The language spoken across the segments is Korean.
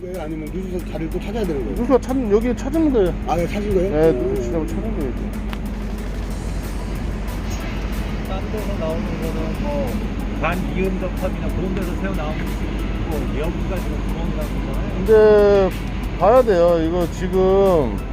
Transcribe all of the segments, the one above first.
거예요? 아니면 누수서 자리를 또 찾아야 되는 거예요? 누수가 찾 여기 찾은 거예요. 아, 예, 찾은 거예요? 네, 누수가 찾은 거예요. 딴 데서 나오는 거는 뭐 반이음접합이나 그런 데서 새어 나오는 게 있고 여기가 지금 구멍이 나는 거잖아요. 근데 봐야 돼요. 이거 지금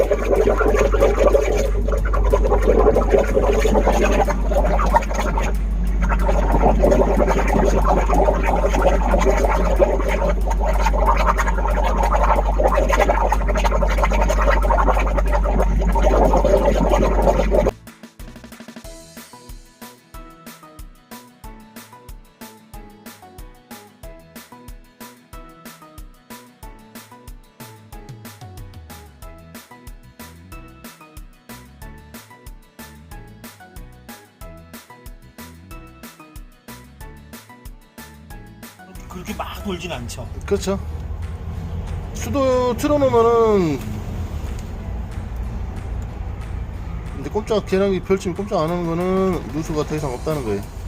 그렇게 막 돌진 않죠. 그렇죠. 수도 틀어놓으면은 이제 꼼짝 계량기 펼치면 꼼짝 안 하는 거는 누수가 더 이상 없다는 거예요.